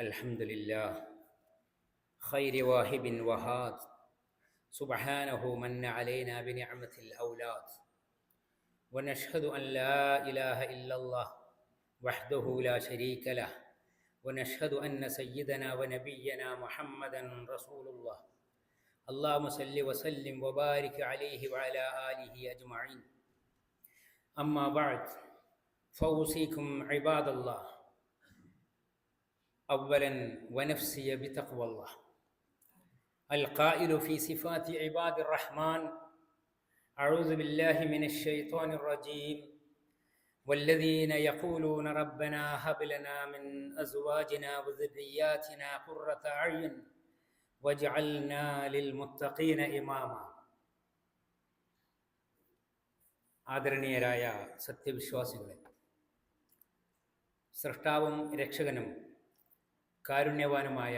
الحمد لله. خير واهب وهاد. سبحانه من علينا بنعمة الأولاد. ونشهد أن لا إله إلا الله وحده لا شريك له. ونشهد أن سيدنا ونبينا محمدا رسول الله. اللهم صل وسلم وبارك عليه وعلى آله أجمعين. أما بعد فأوصيكم عباد الله. اولا ونفسي بتقوى الله القائل في صفات عباد الرحمن اعوذ بالله من الشيطان الرجيم والذين يقولون ربنا هب لنا من ازواجنا وذرياتنا قره اعين واجعلنا للمتقين اماما ആദരണീയരായ സത്യവിശ്വാസികളെ സൃഷ്ടാവും രക്ഷകനും കാരുണ്യവാനുമായ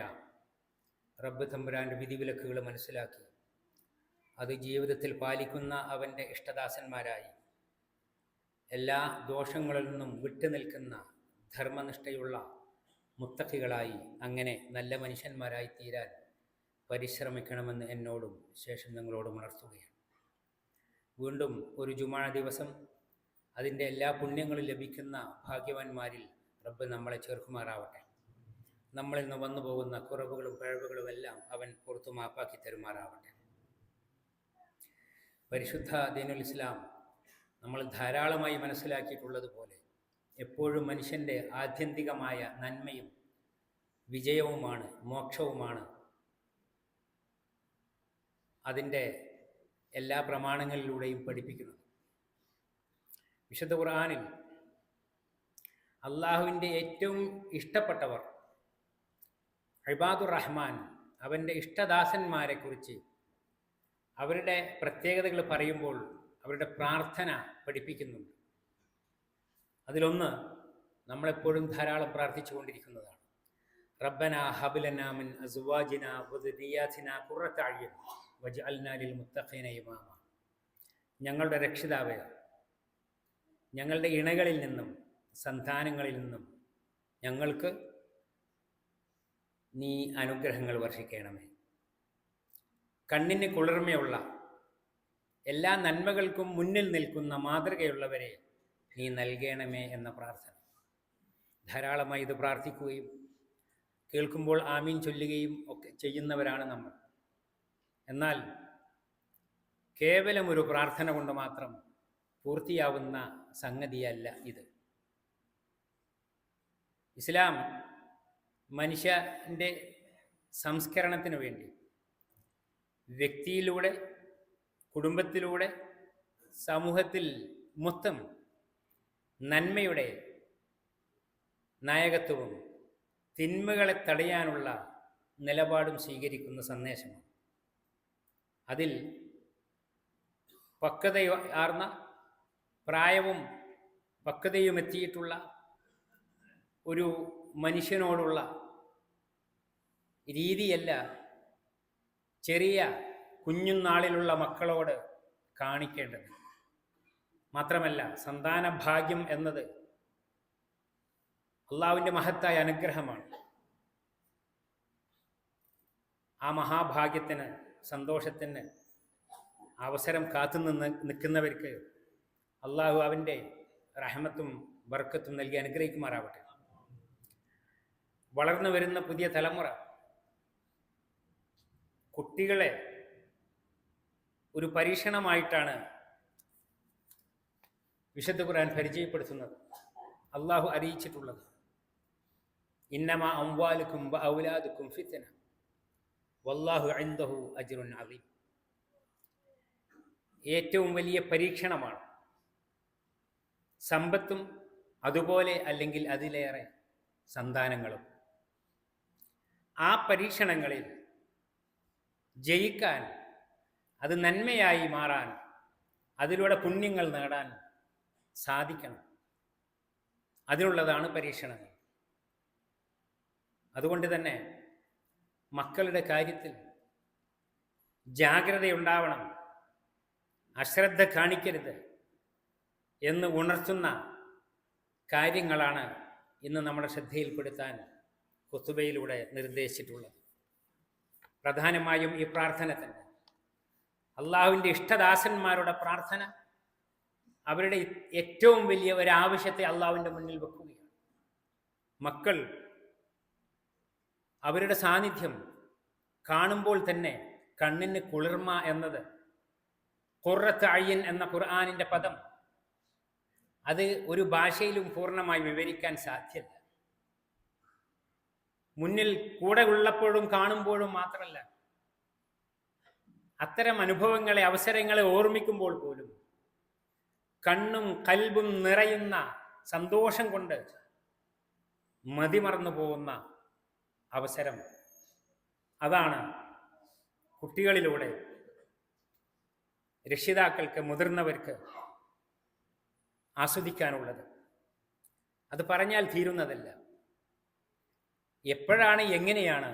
റബ്ബ് തമ്പുരാന്റെ വിധിവിലക്കുകൾ മനസ്സിലാക്കി. അത് ജീവിതത്തിൽ പാലിക്കുന്ന അവന്റെ ഇഷ്ടദാസന്മാരായി. എല്ലാ ദോഷങ്ങളിൽ നിന്നും വിട്ടുനിൽക്കുന്ന ധർമ്മനിഷ്ഠയുള്ള മുത്തക്കികളായി അങ്ങനെ നല്ല മനുഷ്യന്മാരായി തീരാൻ പരിശ്രമിക്കണമെന്ന് എന്നോടും ശേഷം നിങ്ങളോടും ഉണർത്തുകയാണ്. വീണ്ടും ഒരു ജുമാ ദിവസം അതിന്റെ എല്ലാ പുണ്യങ്ങളും ലഭിക്കുന്ന ഭാഗ്യവാന്മാരിൽ റബ്ബ് നമ്മളെ ചേർക്കുമാറാവട്ടെ. നമ്മളിൽ നിന്ന് വന്നു പോകുന്ന കുറവുകളും പിഴവുകളും എല്ലാം അവൻ പുറത്തു മാപ്പാക്കി തരുമാറാവട്ടെ. പരിശുദ്ധ ദീനുൽ ഇസ്ലാം നമ്മൾ ധാരാളമായി മനസ്സിലാക്കിയിട്ടുള്ളതുപോലെ എപ്പോഴും മനുഷ്യന്റെ ആത്യന്തികമായ നന്മയും വിജയവുമാണ് മോക്ഷവുമാണ്. അതിന്റെ എല്ലാ പ്രമാണങ്ങളിലൂടെയും പഠിപ്പിക്കുന്നത്. വിശുദ്ധ ഖുർആാനിൽ അള്ളാഹുവിന്റെ ഏറ്റവും ഇഷ്ടപ്പെട്ടവർ ഇബാദുർ റഹ്മാൻ അവന്റെ ഇഷ്ടദാസന്മാരെക്കുറിച്ച് അവരുടെ പ്രത്യേകതകൾ പറയുമ്പോൾ അവരുടെ പ്രാർത്ഥന പഠിപ്പിക്കുന്നുണ്ട്. അതിലൊന്ന് നമ്മളെപ്പോഴും ധാരാളം പ്രാർത്ഥിച്ചു കൊണ്ടിരിക്കുന്നതാണ്. റബ്ബന ഹബുലനാമിൻ അസുവാജിന വദുരിയാസിന കുറത്താഴ്യൻ വജ് അൽനാലിൽ മുത്തഖീന ഇമാമ. ഞങ്ങളുടെ രക്ഷിതാവേ ഞങ്ങളുടെ ഇണകളിൽ നിന്നും സന്താനങ്ങളിൽ നിന്നും ഞങ്ങൾക്ക് നീ അനുഗ്രഹങ്ങൾ വർഷിക്കണമേ. കണ്ണിന് കുളിർമയുള്ള എല്ലാ നന്മകൾക്കും മുന്നിൽ നിൽക്കുന്ന മാതൃകയുള്ളവരെ നീ നൽകണമേ എന്ന പ്രാർത്ഥന. ധാരാളമായി ഇത് പ്രാർത്ഥിക്കുകയും കേൾക്കുമ്പോൾ ആമീൻ ചൊല്ലുകയും ഒക്കെ ചെയ്യുന്നവരാണ് നമ്മൾ. എന്നാൽ കേവലം ഒരു പ്രാർത്ഥന കൊണ്ട് മാത്രം പൂർത്തിയാവുന്ന സംഗതിയല്ല ഇത്. ഇസ്ലാം മനുഷ്യന്റെ സംസ്കരണത്തിന് വേണ്ടി വ്യക്തിയിലൂടെ കുടുംബത്തിലൂടെ സമൂഹത്തിൽ മൊത്തം നന്മയുടെ നായകത്വവും തിന്മകളെ തടയാനുള്ള നിലപാടും സ്വീകരിക്കുന്ന സന്ദേശമാണ്. അതിൽ പക്വതയാർന്ന പ്രായവും പക്വതയും എത്തിയിട്ടുള്ള ഒരു മനുഷ്യനോടുള്ള രീതിയല്ല ചെറിയ കുഞ്ഞുനാളിലുള്ള മക്കളോട് കാണിക്കേണ്ടത്. മാത്രമല്ല സന്താന ഭാഗ്യം എന്നത് അള്ളാവിന്റെ മഹത്തായ അനുഗ്രഹമാണ്. ആ മഹാഭാഗ്യത്തിന് സന്തോഷത്തിന് അവസരം കാത്തുനിന്ന് നിൽക്കുന്നവർക്ക് അള്ളാഹു അവന്റെ റഹമത്തും ബർക്കത്തും നൽകി അനുഗ്രഹിക്കുമാറാവട്ടെ. വളർന്നു വരുന്ന പുതിയ തലമുറ കുട്ടികളെ ഒരു പരീക്ഷണമായിട്ടാണ് വിശുദ്ധ ഖുർആൻ പരിചയപ്പെടുത്തുന്നത്. അള്ളാഹു അറിയിച്ചിട്ടുള്ളത്. ഇന്നമ അംവാലുക്കും ഔലാദുക്കും ഫിത്തന വല്ലാഹു അൻദഹു അജ്റുൻ അലീം ഏറ്റവും വലിയ പരീക്ഷണമാണ് സമ്പത്തും അതുപോലെ അല്ലെങ്കിൽ അതിലേറെ സന്താനങ്ങളും. ആ പരീക്ഷണങ്ങളിൽ ജയിക്കാൻ അത് നന്മയായി മാറാൻ അതിലൂടെ പുണ്യങ്ങൾ നേടാൻ സാധിക്കണം. അതിനുള്ളതാണ് പരീക്ഷണങ്ങൾ. അതുകൊണ്ട് തന്നെ മക്കളുടെ കാര്യത്തിൽ ജാഗ്രതയുണ്ടാവണം. അശ്രദ്ധ കാണിക്കരുത് എന്ന് ഉണർത്തുന്ന കാര്യങ്ങളാണ് ഇന്ന് നമ്മുടെ ശ്രദ്ധയിൽപ്പെടുത്താൻ കുത്തുബയിലൂടെ നിർദ്ദേശിച്ചിട്ടുള്ളത്. പ്രധാനമായും ഈ പ്രാർത്ഥന തന്നെ. അള്ളാഹുവിന്റെ ഇഷ്ടദാസന്മാരുടെ പ്രാർത്ഥന അവരുടെ ഏറ്റവും വലിയ ഒരു ആവശ്യത്തെ അള്ളാഹുവിന്റെ മുന്നിൽ വെക്കുകയാണ്. മക്കൾ അവരുടെ സാന്നിധ്യം കാണുമ്പോൾ തന്നെ കണ്ണിന് കുളിർമ എന്നത് കുറത്ത് അയ്യൻ എന്ന ഖുർആാനിന്റെ പദം അത് ഒരു ഭാഷയിലും പൂർണമായി വിവരിക്കാൻ സാധ്യമല്ല മുന്നിൽ കൂടെ ഉള്ളപ്പോഴും കാണുമ്പോഴും മാത്രമല്ല അത്തരം അനുഭവങ്ങളെ അവസരങ്ങളെ ഓർമ്മിക്കുമ്പോൾ പോലും കണ്ണും കൽബും നിറയുന്ന സന്തോഷം കൊണ്ട് മതിമറന്നു പോകുന്ന അവസരം അതാണ് കുട്ടികളിലൂടെ രക്ഷിതാക്കൾക്ക് മുതിർന്നവർക്ക് ആസ്വദിക്കാനുള്ളത്. അത് പറഞ്ഞാൽ തീരുന്നതല്ല. എപ്പോഴാണ് എങ്ങനെയാണ്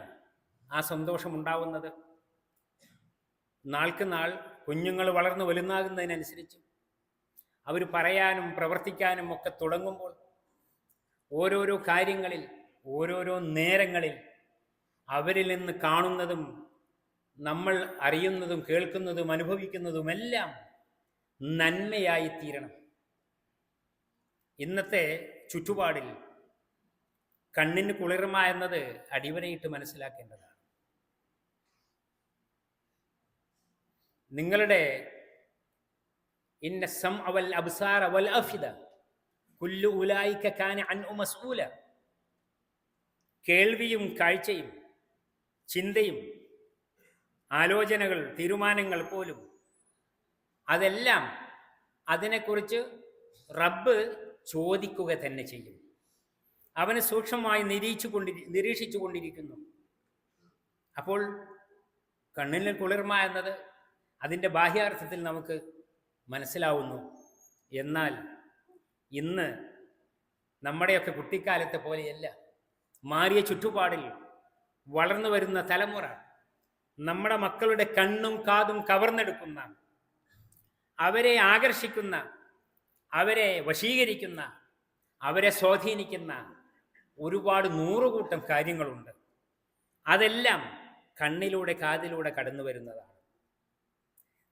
ആ സന്തോഷം ഉണ്ടാവുന്നത്? നാൾക്ക് നാൾ കുഞ്ഞുങ്ങൾ വളർന്നു വലുതാകുന്നതിനനുസരിച്ച് അവർ പറയാനും പ്രവർത്തിക്കാനും ഒക്കെ തുടങ്ങുമ്പോൾ ഓരോരോ കാര്യങ്ങളിൽ ഓരോരോ നേരങ്ങളിൽ അവരിൽ നിന്ന് കാണുന്നതും നമ്മൾ അറിയുന്നതും കേൾക്കുന്നതും അനുഭവിക്കുന്നതുമെല്ലാം നന്മയായി തീരണം. ഇന്നത്തെ ചുറ്റുപാടിൽ കണ്ണിന് കുളിർമ എന്നത് അടിവരയിട്ട് മനസ്സിലാക്കേണ്ടതാണ്. നിങ്ങളുടെ ഇന്ന അവൽ അഫിദ കുല്ലു കാന കേൾവിയും കാഴ്ചയും ചിന്തയും ആലോചനകൾ തീരുമാനങ്ങൾ പോലും അതെല്ലാം അതിനെക്കുറിച്ച് റബ്ബ് ചോദിക്കുക തന്നെ ചെയ്യും. അവന് സൂക്ഷ്മമായി നിരീക്ഷിച്ചു കൊണ്ടി നിരീക്ഷിച്ചു കൊണ്ടിരിക്കുന്നു. അപ്പോൾ കണ്ണിന് കുളിർമ എന്നത് അതിന്റെ ബാഹ്യാർത്ഥത്തിൽ നമുക്ക് മനസ്സിലാവുന്നു. എന്നാൽ ഇന്ന് നമ്മുടെയൊക്കെ കുട്ടിക്കാലത്തെ പോലെയല്ല. മാറിയ ചുറ്റുപാടിൽ വളർന്നു വരുന്ന തലമുറ നമ്മുടെ മക്കളുടെ കണ്ണും കാതും കവർന്നെടുക്കുന്ന അവരെ ആകർഷിക്കുന്ന അവരെ വശീകരിക്കുന്ന അവരെ സ്വാധീനിക്കുന്ന ഒരുപാട് നൂറുകൂട്ടം കാര്യങ്ങളുണ്ട്. അതെല്ലാം കണ്ണിലൂടെ കാതിലൂടെ കടന്നു വരുന്നതാണ്.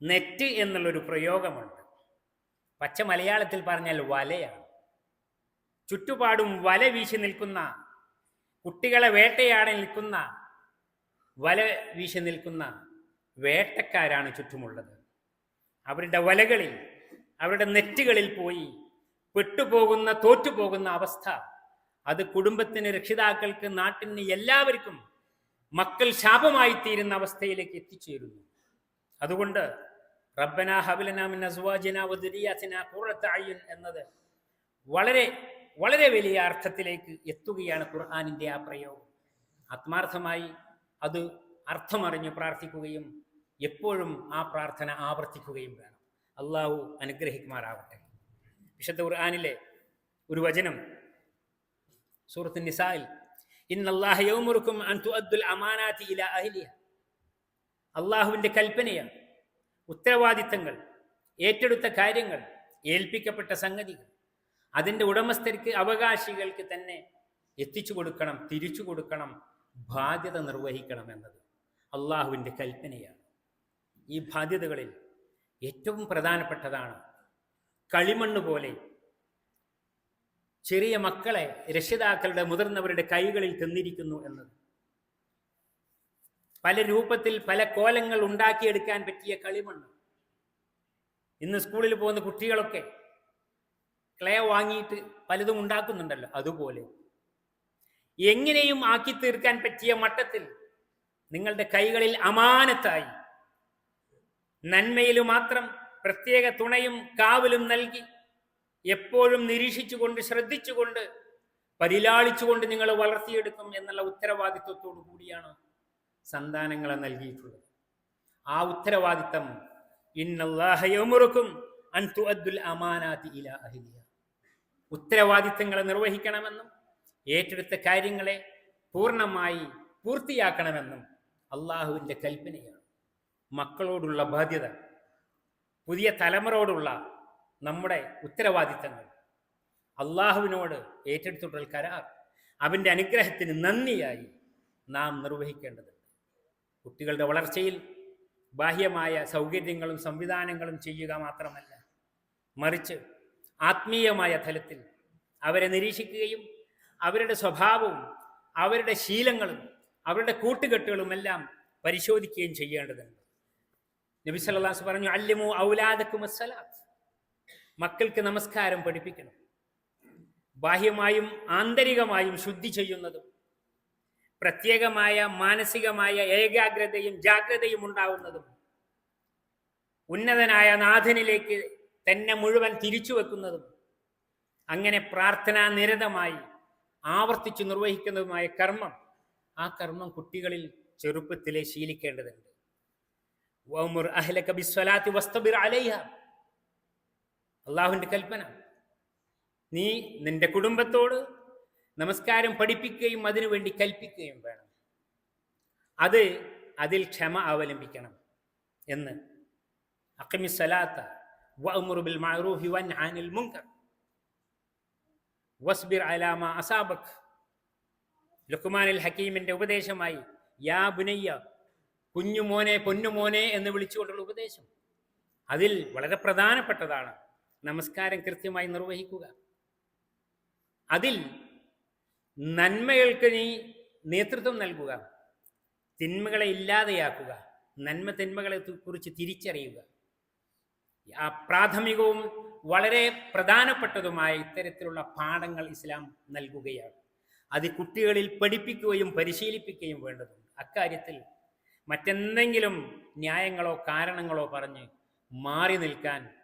നെറ്റ് എന്നുള്ളൊരു പ്രയോഗമുണ്ട്. പച്ച മലയാളത്തിൽ പറഞ്ഞാൽ വലയാണ്. ചുറ്റുപാടും വല വീശി നിൽക്കുന്ന കുട്ടികളെ വേട്ടയാടി നിൽക്കുന്ന വല വീശി നിൽക്കുന്ന വേട്ടക്കാരാണ് ചുറ്റുമുള്ളത്. അവരുടെ വലകളിൽ അവരുടെ നെറ്റുകളിൽ പോയി പെട്ടുപോകുന്ന തോറ്റുപോകുന്ന അവസ്ഥ അത് കുടുംബത്തിന് രക്ഷിതാക്കൾക്ക് നാട്ടിന് എല്ലാവർക്കും മക്കൾ ശാപമായി തീരുന്ന അവസ്ഥയിലേക്ക് എത്തിച്ചേരുന്നു. അതുകൊണ്ട് എന്നത് വളരെ വളരെ വലിയ അർത്ഥത്തിലേക്ക് എത്തുകയാണ് ഖുർആാനിന്റെ ആ പ്രയോഗം. ആത്മാർത്ഥമായി അത് അർത്ഥമറിഞ്ഞ് പ്രാർത്ഥിക്കുകയും എപ്പോഴും ആ പ്രാർത്ഥന ആവർത്തിക്കുകയും വേണം. അള്ളാഹു അനുഗ്രഹിക്കുമാറാവട്ടെ. വിശുദ്ധ ഖുർആാനിലെ ഒരു വചനം സൂറത്ത് നിസായിൽ ഇന്നല്ലാഹ യൗമുറുക്കും അൻ തുഅദ്ദുൽ അമാനാതി ഇല അഹ്ലിഹ. അള്ളാഹുവിന്റെ കൽപ്പനയാണ് ഉത്തരവാദിത്തങ്ങൾ ഏറ്റെടുത്ത കാര്യങ്ങൾ ഏൽപ്പിക്കപ്പെട്ട സംഗതികൾ. അതിന്റെ ഉടമസ്ഥർക്ക് അവകാശികൾക്ക് തന്നെ എത്തിച്ചു കൊടുക്കണം തിരിച്ചു കൊടുക്കണം ബാധ്യത നിർവഹിക്കണം എന്നത് അള്ളാഹുവിന്റെ കൽപ്പനയാണ്. ഈ ബാധ്യതകളിൽ ഏറ്റവും പ്രധാനപ്പെട്ടതാണ് കളിമണ്ണ് പോലെ ചെറിയ മക്കളെ രക്ഷിതാക്കളുടെ മുതിർന്നവരുടെ കൈകളിൽ തന്നിരിക്കുന്നു എന്നത്. പല രൂപത്തിൽ പല കോലങ്ങൾ ഉണ്ടാക്കിയെടുക്കാൻ പറ്റിയ കളിമണ്ണ്. ഇന്ന് സ്കൂളിൽ പോകുന്ന കുട്ടികളൊക്കെ ക്ലേ വാങ്ങിയിട്ട് പലതും ഉണ്ടാക്കുന്നുണ്ടല്ലോ അതുപോലെ. എങ്ങനെയും ആക്കി തീർക്കാൻ പറ്റിയ മട്ടത്തിൽ നിങ്ങളുടെ കൈകളിൽ അമാനത്തായി നന്മയിൽ മാത്രം പ്രത്യേക തുണയും കാവലും നൽകി എപ്പോഴും നിരീക്ഷിച്ചുകൊണ്ട് ശ്രദ്ധിച്ചുകൊണ്ട് പരിലാളിച്ചുകൊണ്ട് നിങ്ങൾ വളർത്തിയെടുക്കും എന്നുള്ള ഉത്തരവാദിത്വത്തോടു കൂടിയാണ് സന്താനങ്ങളെ നൽകിയിട്ടുള്ളത്. ആ ഉത്തരവാദിത്തം ഇന്നല്ലാഹയമുറുക്കും അൻ തുഅദ്ദുൽ അമാനാതി ഉത്തരവാദിത്തങ്ങളെ നിർവഹിക്കണമെന്നും ഏറ്റെടുത്ത കാര്യങ്ങളെ പൂർണമായി പൂർത്തിയാക്കണമെന്നും അള്ളാഹുവിന്റെ കൽപ്പനയാണ്. മക്കളോടുള്ള ബാധ്യത പുതിയ തലമുറയോടുള്ള നമ്മുടെ ഉത്തരവാദിത്തങ്ങൾ. അള്ളാഹുവിനോട് ഏറ്റെടുത്തിട്ടുള്ള കരാർ അവന്റെ അനുഗ്രഹത്തിന് നന്ദിയായി നാം നിർവഹിക്കേണ്ടതുണ്ട്. കുട്ടികളുടെ വളർച്ചയിൽ ബാഹ്യമായ സൗകര്യങ്ങളും സംവിധാനങ്ങളും ചെയ്യുക മാത്രമല്ല മറിച്ച് ആത്മീയമായ തലത്തിൽ അവരെ നിരീക്ഷിക്കുകയും അവരുടെ സ്വഭാവവും അവരുടെ ശീലങ്ങളും അവരുടെ കൂട്ടുകെട്ടുകളുമെല്ലാം പരിശോധിക്കുകയും ചെയ്യേണ്ടതുണ്ട്. നബി പറഞ്ഞു അല്ലിമു ഔലാദക്കും അസ്സലാത്ത് മക്കൾക്ക് നമസ്കാരം പഠിപ്പിക്കണം. ബാഹ്യമായും ആന്തരികമായും ശുദ്ധി ചെയ്യുന്നതും പ്രത്യേകമായ മാനസികമായ ഏകാഗ്രതയും ജാഗ്രതയും ഉണ്ടാവുന്നതും ഉന്നതനായ നാഥനിലേക്ക് തന്നെ മുഴുവൻ തിരിച്ചു വെക്കുന്നതും അങ്ങനെ പ്രാർത്ഥനാ നിരതമായി ആവർത്തിച്ചു നിർവഹിക്കുന്നതുമായ കർമ്മം ആ കർമ്മം കുട്ടികളിൽ ചെറുപ്പത്തിലെ ശീലിക്കേണ്ടതുണ്ട്. വസ്തബിർ അലൈഹ അള്ളാഹുവിന്റെ കൽപ്പന. നീ നിന്റെ കുടുംബത്തോട് നമസ്കാരം പഠിപ്പിക്കുകയും അതിനുവേണ്ടി കൽപ്പിക്കുകയും വേണം. അത് അതിൽ ക്ഷമ അവലംബിക്കണം എന്ന്. അക്കമി സലാത്ത വഅമുറുബിൽ ബിൽ മഅറൂഫി വൻഹ അനിൽ മുൻകർ. വസ്ബിർ അലാമ അസാബക്. ലുക്മാനിൽ ഹക്കീമിന്റെ ഉപദേശമായി യാ ബുനയ്യ കുഞ്ഞുമോനെ പൊന്നുമോനെ എന്ന് വിളിച്ചുകൊണ്ടുള്ള ഉപദേശം. അതിൽ വളരെ പ്രധാനപ്പെട്ടതാണ്. നമസ്കാരം കൃത്യമായി നിർവഹിക്കുക. അതിൽ നന്മകൾക്ക് നീ നേതൃത്വം നൽകുക. തിന്മകളെ ഇല്ലാതെയാക്കുക. നന്മ തിന്മകളെ കുറിച്ച് തിരിച്ചറിയുക. ആ പ്രാഥമികവും വളരെ പ്രധാനപ്പെട്ടതുമായ ഇത്തരത്തിലുള്ള പാഠങ്ങൾ ഇസ്ലാം നൽകുകയാണ്. അത് കുട്ടികളിൽ പഠിപ്പിക്കുകയും പരിശീലിപ്പിക്കുകയും വേണ്ടതുണ്ട്. അക്കാര്യത്തിൽ മറ്റെന്തെങ്കിലും ന്യായങ്ങളോ കാരണങ്ങളോ പറഞ്ഞ് മാറി നിൽക്കാൻ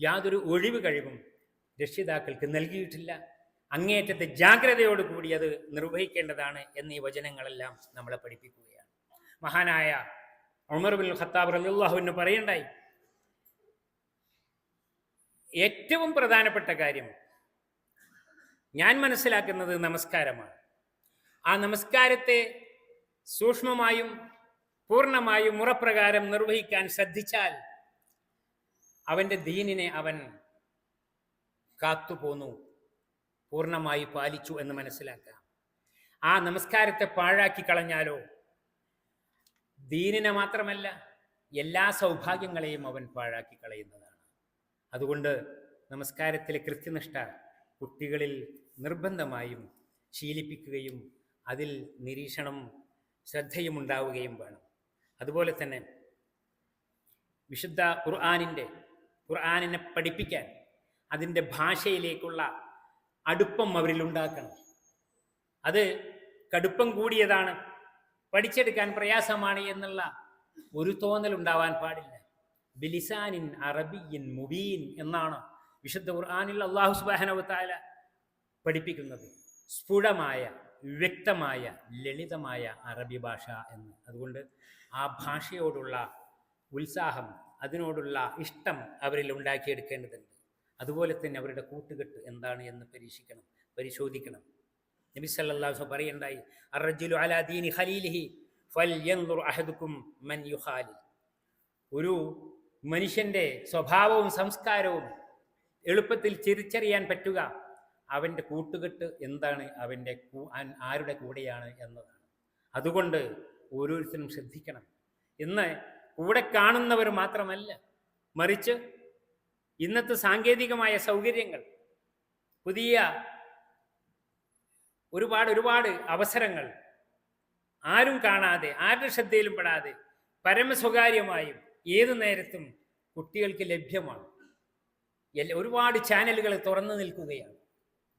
യാതൊരു ഒഴിവ് കഴിവും രക്ഷിതാക്കൾക്ക് നൽകിയിട്ടില്ല. അങ്ങേയറ്റത്തെ ജാഗ്രതയോടുകൂടി അത് നിർവഹിക്കേണ്ടതാണ് എന്നീ വചനങ്ങളെല്ലാം നമ്മളെ പഠിപ്പിക്കുകയാണ്. മഹാനായ ഉമർ ബിൻ ഖത്താബ് റളിയല്ലാഹുവിന് പറയണ്ടായി ഏറ്റവും പ്രധാനപ്പെട്ട കാര്യം ഞാൻ മനസ്സിലാക്കുന്നത് നമസ്കാരമാണ്. ആ നമസ്കാരത്തെ സൂക്ഷ്മമായും പൂർണമായും മുറപ്രകാരം നിർവഹിക്കാൻ ശ്രദ്ധിച്ചാൽ അവന്റെ ദീനിനെ അവൻ കാത്തുപോന്നു പൂർണമായി പാലിച്ചു എന്ന് മനസ്സിലാക്കുക ആ നമസ്കാരത്തെ പാഴാക്കി കളഞ്ഞാലോ? ദീനിനെ മാത്രമല്ല എല്ലാ സൗഭാഗ്യങ്ങളെയും അവൻ പാഴാക്കി കളയുന്നതാണ്. അതുകൊണ്ട് നമസ്കാരത്തിലെ കൃത്യനിഷ്ഠ കുട്ടികളിൽ നിർബന്ധമായും ശീലിപ്പിക്കുകയും അതിൽ നിരീക്ഷണം ശ്രദ്ധയും ഉണ്ടാവുകയും വേണം. അതുപോലെ തന്നെ വിശുദ്ധ ഖുർആാനിന്റെ ഖുർആാനിനെ പഠിപ്പിക്കാൻ അതിന്റെ ഭാഷയിലേക്കുള്ള അടുപ്പം അവരിൽ ഉണ്ടാക്കണം. അത് കടുപ്പം കൂടിയതാണ്. പഠിച്ചെടുക്കാൻ പ്രയാസമാണ് എന്നുള്ള ഒരു തോന്നൽ ഉണ്ടാവാൻ പാടില്ല. ബിലിസാനിൻ അറബിയിൻ മുബീൻ എന്നാണ് വിശുദ്ധ ഖുർആാനിൽ അള്ളാഹു സുബാനവത്താല പഠിപ്പിക്കുന്നത്. സ്ഫുടമായ വ്യക്തമായ ലളിതമായ അറബി ഭാഷ എന്ന്. അതുകൊണ്ട് ആ ഭാഷയോടുള്ള ഉത്സാഹം അതിനോടുള്ള ഇഷ്ടം അവരിൽ ഉണ്ടാക്കിയെടുക്കേണ്ടതുണ്ട്. അതുപോലെ തന്നെ അവരുടെ കൂട്ടുകെട്ട് എന്താണ് എന്ന് പരീക്ഷിക്കണം പരിശോധിക്കണം. നബി സല്ലല്ലാഹു പറയണ്ടായി അറജുലു അലാ ദീനി ഖലീലിഹി ഫൽ അഹദുക്കും മൻ യുഹാലി ഒരു മനുഷ്യന്റെ സ്വഭാവവും സംസ്കാരവും എളുപ്പത്തിൽ തിരിച്ചറിയാൻ പറ്റുക അവന്റെ കൂട്ടുകെട്ട് എന്താണ് അവന്റെ ആരുടെ കൂടെയാണ് എന്നതാണ്. അതുകൊണ്ട് ഓരോരുത്തരും ശ്രദ്ധിക്കണം. ഇന്ന് കൂടെ കാണുന്നവർ മാത്രമല്ല മറിച്ച് ഇന്നത്തെ സാങ്കേതികമായ സൗകര്യങ്ങൾ പുതിയ ഒരുപാട് ഒരുപാട് അവസരങ്ങൾ ആരും കാണാതെ ആരുടെ ശ്രദ്ധയിലും പെടാതെ പരമസ്വകാര്യമായും ഏതു നേരത്തും കുട്ടികൾക്ക് ലഭ്യമാണ്. ഒരുപാട് ചാനലുകൾ തുറന്നു നിൽക്കുകയാണ്.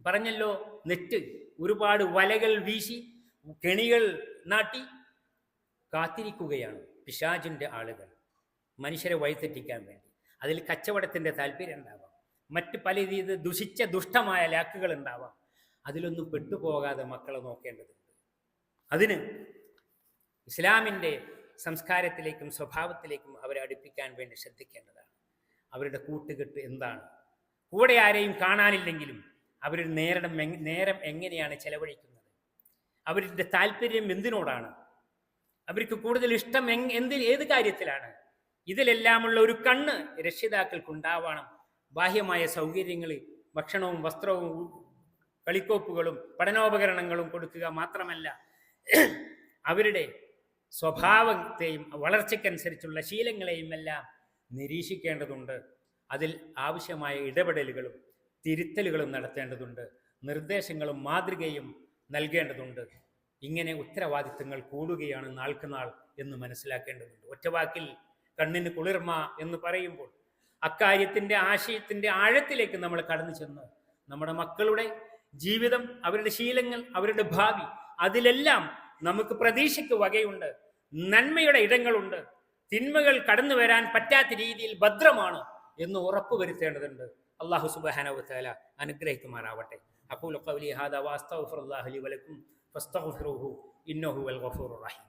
പറഞ്ഞല്ലോ നെറ്റ് ഒരുപാട് വലകൾ വീശി കെണികൾ നാട്ടി കാത്തിരിക്കുകയാണ്. പിശാചിന്റെ ആളുകൾ മനുഷ്യരെ വഴിതെറ്റിക്കാൻ വേണ്ടി. അതിൽ കച്ചവടത്തിന്റെ താല്പര്യം ഉണ്ടാവാം. മറ്റ് പല രീതി ദുഷിച്ച ദുഷ്ടമായ ലാക്കുകൾ ഉണ്ടാവാം. അതിലൊന്നും പെട്ടുപോകാതെ മക്കളെ നോക്കേണ്ടതുണ്ട്. അതിന് ഇസ്ലാമിന്റെ സംസ്കാരത്തിലേക്കും സ്വഭാവത്തിലേക്കും അവരെ അടുപ്പിക്കാൻ വേണ്ടി ശ്രദ്ധിക്കേണ്ടതാണ്. അവരുടെ കൂട്ടുകെട്ട് എന്താണ്? കൂടെ ആരെയും കാണാനില്ലെങ്കിലും അവരുടെ നേരം നേരം എങ്ങനെയാണ് ചെലവഴിക്കുന്നത്? അവരുടെ താല്പര്യം എന്തിനോടാണ്? അവർക്ക് കൂടുതൽ ഇഷ്ടം എന്തിൽ ഏത് കാര്യത്തിലാണ്? ഇതിലെല്ലാമുള്ള ഒരു കണ്ണ് രക്ഷിതാക്കൾക്ക് ഉണ്ടാവണം ബാഹ്യമായ സൗകര്യങ്ങൾ ഭക്ഷണവും വസ്ത്രവും കളിക്കോപ്പുകളും പഠനോപകരണങ്ങളും കൊടുക്കുക മാത്രമല്ല അവരുടെ സ്വഭാവത്തെയും വളർച്ചയ്ക്കനുസരിച്ചുള്ള ശീലങ്ങളെയും എല്ലാം നിരീക്ഷിക്കേണ്ടതുണ്ട്. അതിൽ ആവശ്യമായ ഇടപെടലുകളും തിരുത്തലുകളും നടത്തേണ്ടതുണ്ട്. നിർദ്ദേശങ്ങളും മാതൃകയും നൽകേണ്ടതുണ്ട്. ഇങ്ങനെ ഉത്തരവാദിത്തങ്ങൾ കൂടുകയാണ് നാൾക്ക് നാൾ എന്ന് മനസ്സിലാക്കേണ്ടതുണ്ട്. ഒറ്റവാക്കിൽ കണ്ണിന് കുളിർമ എന്ന് പറയുമ്പോൾ അക്കാര്യത്തിന്റെ ആശയത്തിന്റെ ആഴത്തിലേക്ക് നമ്മൾ കടന്നു ചെന്ന് നമ്മുടെ മക്കളുടെ ജീവിതം അവരുടെ ശീലങ്ങൾ അവരുടെ ഭാവി അതിലെല്ലാം നമുക്ക് പ്രതീക്ഷയ്ക്ക് വകയുണ്ട്. നന്മയുടെ ഇടങ്ങളുണ്ട്. തിന്മകൾ കടന്നു വരാൻ പറ്റാത്ത രീതിയിൽ ഭദ്രമാണ് എന്ന് ഉറപ്പുവരുത്തേണ്ടതുണ്ട് അള്ളാഹു സുബാനവ അനുഗ്രഹിക്കുമാറാവട്ടെ. അഖൂലു ഖൗലി ഹാദ വാസ്തവ വലക്കും فاستغفروه إنه هو الغفور الرحيم.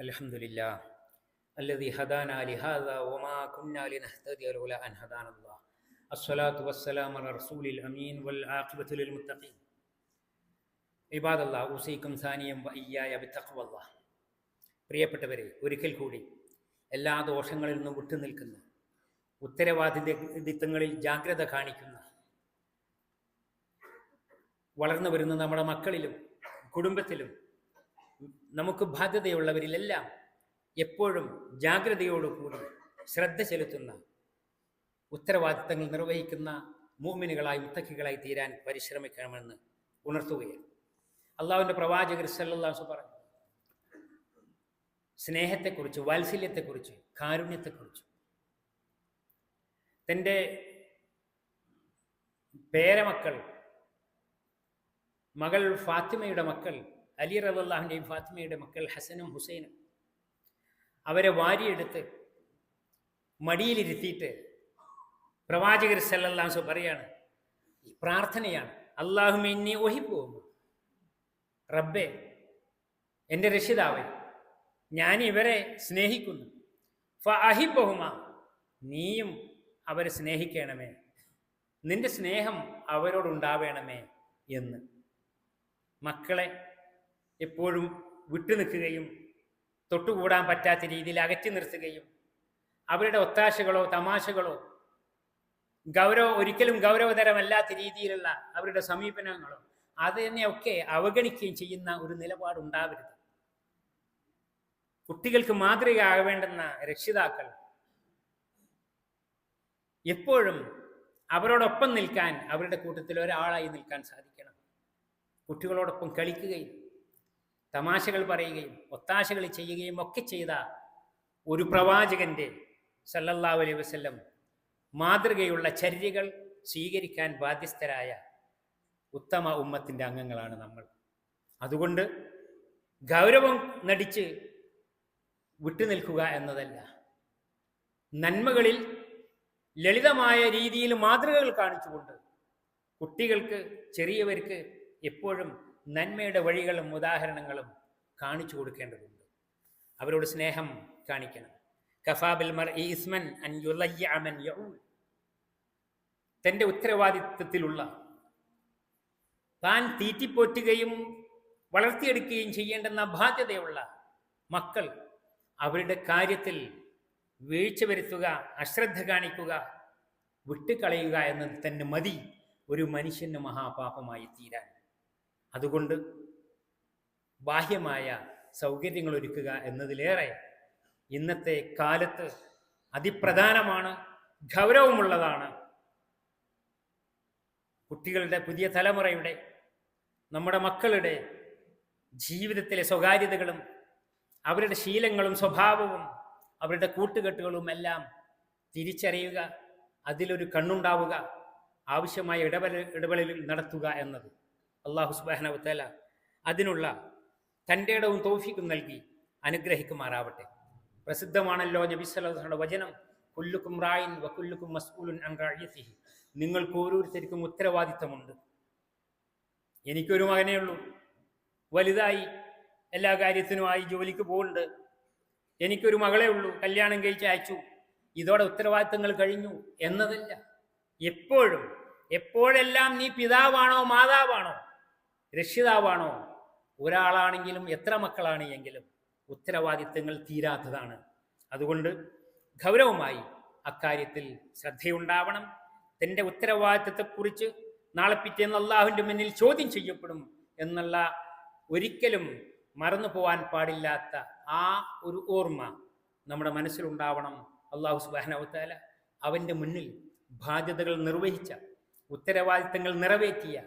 الحمد لله الذي هدانا لهذا وما كنا لنهتدي لولا أن هدانا الله. الصلاة والسلام على رسول الأمين والعاقبة للمتقين. عباد الله أوصيكم ثانيا وإياي بتقوى الله. പ്രിയപ്പെട്ടവരെ ഒരിക്കൽ കൂടി എല്ലാ ദോഷങ്ങളിൽ നിന്നും വിട്ടുനിൽക്കുന്ന ഉത്തരവാദിത്വങ്ങളിൽ ജാഗ്രത കാണിക്കുന്ന വളർന്നു വരുന്ന നമ്മുടെ മക്കളിലും കുടുംബത്തിലും നമുക്ക് ബാധ്യതയുള്ളവരിലെല്ലാം എപ്പോഴും ജാഗ്രതയോടുകൂടി ശ്രദ്ധ ചെലുത്തുന്ന ഉത്തരവാദിത്തങ്ങൾ നിർവഹിക്കുന്ന മൂമിനുകളായി മുത്തക്കികളായി തീരാൻ പരിശ്രമിക്കണമെന്ന് ഉണർത്തുകയാണ്. അള്ളാഹുവിന്റെ പ്രവാചകർ സല്ലാസു പറഞ്ഞു സ്നേഹത്തെക്കുറിച്ച് വാത്സല്യത്തെക്കുറിച്ച് കാരുണ്യത്തെക്കുറിച്ച്. തന്റെ പേരമക്കൾ മകൾ ഫാത്തിമയുടെ മക്കൾ അലി റബുല്ലാഹിന്റെയും ഫാത്തിമയുടെ മക്കൾ ഹസനും ഹുസൈനും അവരെ വാരിയെടുത്ത് മടിയിലിരുത്തിയിട്ട് പ്രവാചകർ സല്ലാസ് പറയാണ് പ്രാർത്ഥനയാണ്. അള്ളാഹുമ എന്നെ ഒഹിപ്പോകും റബ്ബെ എന്റെ രക്ഷിതാവേ ഞാൻ ഇവരെ സ്നേഹിക്കുന്നു. ഫ നീയും അവരെ സ്നേഹിക്കണമേ. നിന്റെ സ്നേഹം അവരോടുണ്ടാവേണമേ എന്ന്. മക്കളെ എപ്പോഴും വിട്ടുനിൽക്കുകയും തൊട്ടുകൂടാൻ പറ്റാത്ത രീതിയിൽ അകറ്റി നിർത്തുകയും അവരുടെ ഒത്താശകളോ തമാശകളോ ഗൗരവ ഒരിക്കലും ഗൗരവതരമല്ലാത്ത രീതിയിലുള്ള അവരുടെ സമീപനങ്ങളോ അത് തന്നെയൊക്കെ അവഗണിക്കുകയും ചെയ്യുന്ന ഒരു നിലപാടുണ്ടാവരുത്. കുട്ടികൾക്ക് മാതൃകയാകേണ്ടുന്ന രക്ഷിതാക്കൾ എപ്പോഴും അവരോടൊപ്പം നിൽക്കാൻ അവരുടെ കൂട്ടത്തിൽ ഒരാളായി നിൽക്കാൻ സാധിക്കണം. കുട്ടികളോടൊപ്പം കളിക്കുകയും തമാശകൾ പറയുകയും ഒത്താശകൾ ചെയ്യുകയും ഒക്കെ ചെയ്ത ഒരു പ്രവാചകന്റെ സല്ലല്ലാ അലൈ വസല്ലം മാതൃകയുള്ള ചര്യകൾ സ്വീകരിക്കാൻ ബാധ്യസ്ഥരായ ഉത്തമ ഉമ്മത്തിന്റെ അംഗങ്ങളാണ് നമ്മൾ. അതുകൊണ്ട് ഗൗരവം നടിച്ച് വിട്ടുനിൽക്കുക എന്നതല്ല. നന്മകളിൽ ലളിതമായ രീതിയിൽ മാതൃകകൾ കാണിച്ചുകൊണ്ട് കുട്ടികൾക്ക് ചെറിയവർക്ക് എപ്പോഴും നന്മയുടെ വഴികളും ഉദാഹരണങ്ങളും കാണിച്ചു കൊടുക്കേണ്ടതുണ്ട്. അവരോട് സ്നേഹം കാണിക്കണം. കഫാബിൽ മർ ഈസ്മൻ അൻ തന്റെ ഉത്തരവാദിത്വത്തിലുള്ള താൻ തീറ്റിപ്പോറ്റുകയും വളർത്തിയെടുക്കുകയും ചെയ്യേണ്ടെന്ന ബാധ്യതയുള്ള മക്കൾ കാര്യത്തിൽ വീഴ്ച വരുത്തുക അശ്രദ്ധ കാണിക്കുക വിട്ടുകളയുക എന്നത് തന്നെ മതി. ഒരു മനുഷ്യന് മഹാപാപമായി തീരാൻ. അതുകൊണ്ട് ബാഹ്യമായ സൗകര്യങ്ങൾ ഒരുക്കുക എന്നതിലേറെ ഇന്നത്തെ കാലത്ത് അതിപ്രധാനമാണ് ഗൗരവമുള്ളതാണ് കുട്ടികളുടെ പുതിയ തലമുറയുടെ നമ്മുടെ മക്കളുടെ ജീവിതത്തിലെ സ്വകാര്യതകളും അവരുടെ ശീലങ്ങളും സ്വഭാവവും അവരുടെ കൂട്ടുകെട്ടുകളും എല്ലാം തിരിച്ചറിയുക അതിലൊരു കണ്ണുണ്ടാവുക ആവശ്യമായ ഇടപെടൽ ഇടപെടലും നടത്തുക എന്നത്. അള്ളാഹു സുബാനവത്തല അതിനുള്ള തന്റെ ഇടവും തോഫിക്കും നൽകി അനുഗ്രഹിക്കുമാറാവട്ടെ. പ്രസിദ്ധമാണല്ലോ നബി സല്ലല്ലാഹു വചനം കുല്ലുക്കും റായിൻ വക്കുല്ലുക്കും മസ്കൂലുൻ അൻ റായിയത്തിഹി നിങ്ങൾക്ക് ഓരോരുത്തർക്കും ഉത്തരവാദിത്തമുണ്ട്. എനിക്കൊരു മകനേ ഉള്ളൂ. വലുതായി എല്ലാ കാര്യത്തിനുമായി ജോലിക്ക് പോകുന്നുണ്ട്. എനിക്കൊരു മകളേ ഉള്ളൂ കല്യാണം കഴിച്ച് അയച്ചു. ഇതോടെ ഉത്തരവാദിത്തങ്ങൾ കഴിഞ്ഞു എന്നതല്ല. എപ്പോഴും എപ്പോഴെല്ലാം നീ പിതാവാണോ മാതാവാണോ രക്ഷിതാവാണോ ഒരാളാണെങ്കിലും എത്ര മക്കളാണ് എങ്കിലും ഉത്തരവാദിത്തങ്ങൾ തീരാത്തതാണ്. അതുകൊണ്ട് ഗൗരവമായി അക്കാര്യത്തിൽ ശ്രദ്ധയുണ്ടാവണം. തന്റെ ഉത്തരവാദിത്തത്തെക്കുറിച്ച് നാളെ പിറ്റേന്ന് അള്ളാഹുവിന്റെ മുന്നിൽ ചോദ്യം ചെയ്യപ്പെടും എന്നുള്ള ഒരിക്കലും മറന്നു പോവാൻ പാടില്ലാത്ത ആ ഒരു ഓർമ്മ നമ്മുടെ മനസ്സിലുണ്ടാവണം. അള്ളാഹു സുബാനവത്താല അവന്റെ മുന്നിൽ ബാധ്യതകൾ നിർവഹിച്ച ഉത്തരവാദിത്തങ്ങൾ നിറവേറ്റിയ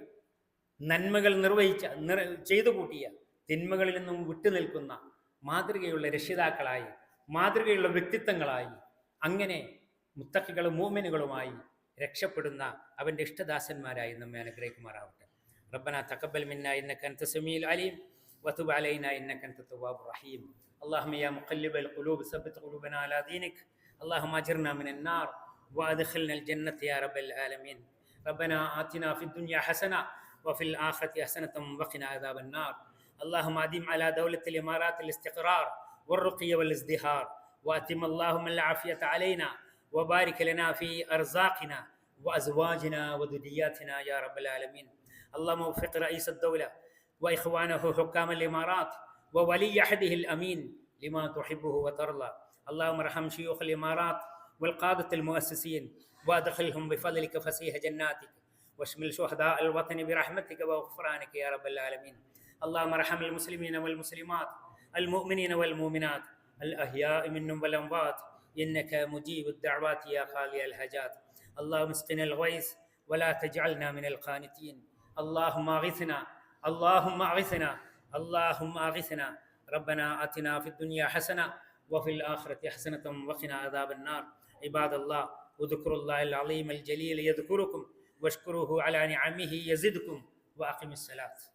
നന്മകൾ നിർവഹിച്ച നിർ ചെയ്തു കൂട്ടിയ തിന്മകളിൽ നിന്നും വിട്ടുനിൽക്കുന്ന മാതൃകയുള്ള രക്ഷിതാക്കളായി മാതൃകയുള്ള വ്യക്തിത്വങ്ങളായി അങ്ങനെ മുത്തക്കികളും മൂമിനുകളുമായി രക്ഷപ്പെടുന്ന അവന്റെ ഇഷ്ടദാസന്മാരായി നമ്മെ അനുഗ്രഹിക്കുമാറാവട്ടെ. റബ്ബന തക്കബൽ മിന്ന ഇന്നക്കൻ തസമീൽ അലീം. وتب علينا إنك أنت التواب الرحيم. اللهم يا مقلب القلوب ثبت قلوبنا على دينك. اللهم أجرنا من النار وأدخلنا الجنة يا رب العالمين. ربنا آتنا في الدنيا حسنة وفي الآخرة حسنة وقنا عذاب النار. اللهم آدم على دولة الإمارات الاستقرار والرقي والازدهار. وأتم اللهم العافية علينا وبارك لنا في أرزاقنا وأزواجنا وذرياتنا يا رب العالمين. اللهم وفق رئيس الدولة وإخوانه حكام الإمارات وولي عهده الأمين لما تحبه وترضى. اللهم ارحم شيوخ الإمارات والقادة المؤسسين وأدخلهم بفضلك فسيح جناتك. واشمل شهداء الوطن برحمتك وغفرانك يا رب العالمين. اللهم ارحم المسلمين والمسلمات المؤمنين والمؤمنات الأحياء منهم والأموات. إنك مجيب الدعوات يا خالي الحاجات. اللهم اسقنا الغيث ولا تجعلنا من القانتين. اللهم اغثنا اللهم أغثنا اللهم أغثنا. ربنا آتنا في الدنيا حسنة وفي الآخرة حسنة وقنا عذاب النار. عباد الله اذكروا الله العظيم الجليل يذكركم واشكروه على نعمه يزدكم وأقم الصلاة.